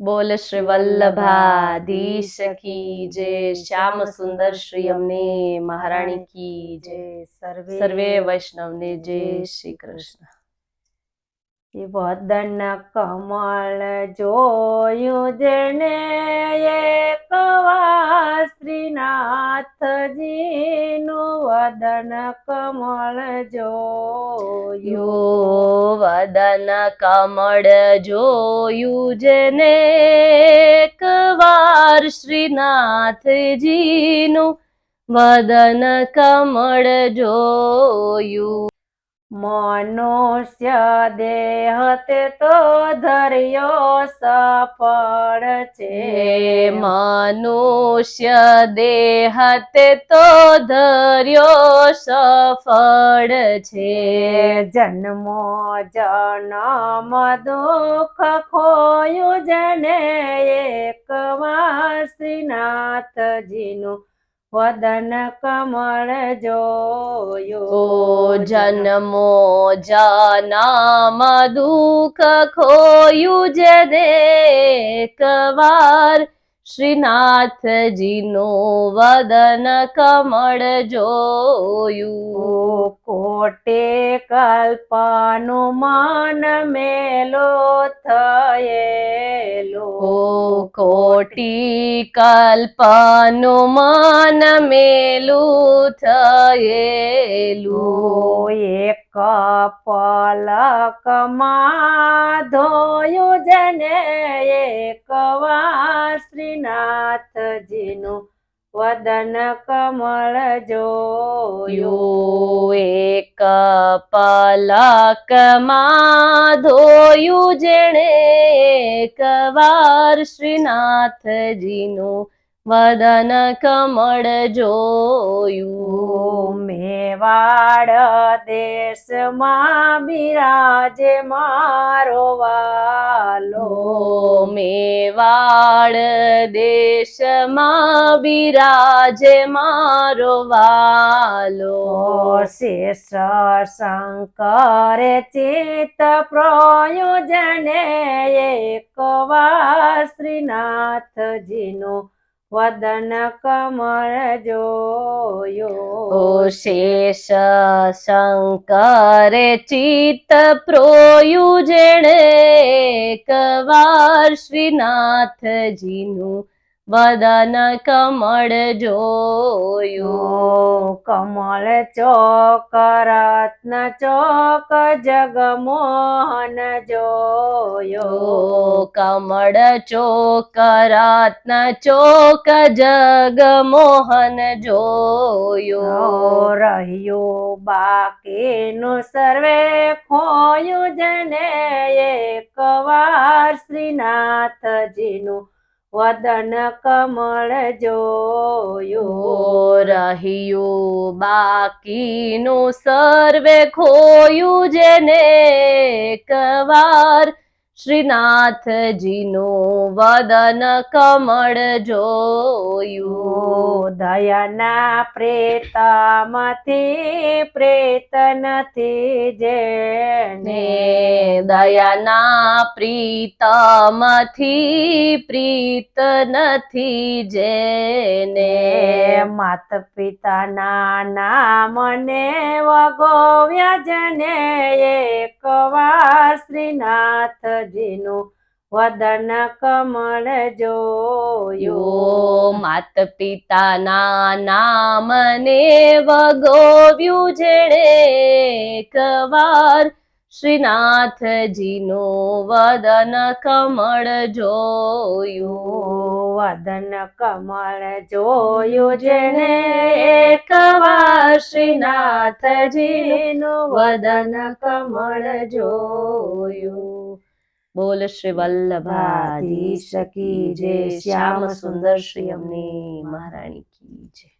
બોલ શ્રી વલ્લભાધીશ કી જય શ્યામ સુંદર શ્રી અમને મહારાણી કી જય સર્વે સર્વે વૈષ્ણવને જય શ્રી કૃષ્ણ. એ વદન કમળ જોયું જેને એક શ્રીનાથજીનું વદન કમળ જોયું. યો વદન કમળ જોયું જેને વાર શ્રીનાથજીનું વદન કમળ જોયું. મનુષ્ય દેહ તે તો ધર્યો સફળ છે. મનુષ્ય દેહ તે તો ધર્યો સફળ છે. જન્મો જન્મ દુઃખ ખોયું જને એક વાર શ્રીનાથજીનું વદન કમળ જોયો. જન્મો જનમ દુઃખ ખોયું જ દેક વાર. શ્રીનાથજીનું વદન કમળ જોયું. કોટે કલ્પનું માન મેલો થયેલો ઓ કોટી કલ્પનું મન મેલું થયેલું. એક પલકમાં ધોયું જને એક શ્રીનાથજીનું વદન કમળ જોયું. એક પલકમાં ધોયું જેણે કવાર શ્રીનાથજીનું વદન કમળ જોયું. મેવાડ દેશમાં બિરાજે મારો વાલો. મેવાડ દેશમાં બિરાજે મારો વાલો. શેષ શંકરે ચિત્ત પ્રયોજને એકવાર શ્રીનાથજીનું વદન કમળ જોયો. શેષ શંકર ચિત્ત પ્રોયુ જેણે કવાર શ્રીનાથજીનું વદન કમળ જોયું. કમળ ચોક રત્ન ચોક જગમોહન જોયો. કમળ ચોક રત્ન ચોક જગમોહન જોયો. રહ્યું બાકીનું સર્વે ખોયું જને એકવાર શ્રીનાથજીનું વદન કમળ જોયું. રહ્યું બાકીનું સર્વે ખોયું જેને એકવાર શ્રીનાથજીનું વદન કમળ જોયું. દયાના પ્રેતમાંથી પ્રેત નથી જેને ને દયાના પ્રીતમથી પ્રીત નથી જેને માત પિતાના નામને વગોવ્યા જને એકવાર શ્રીનાથજીનું વદન કમળ જોયો. માત પિતાના નામને વગોવ્યું જેણે એકવાર શ્રીનાથજીનું વદન કમળ જોયું. વદન કમળ જોયું જેને એકવાર શ્રીનાથજીનો વદન કમળ જોયું. બોલ શ્રી વલ્લભાધીશ કી જય શ્યામ સુંદર શ્રી અમને મહારાણી કી જય.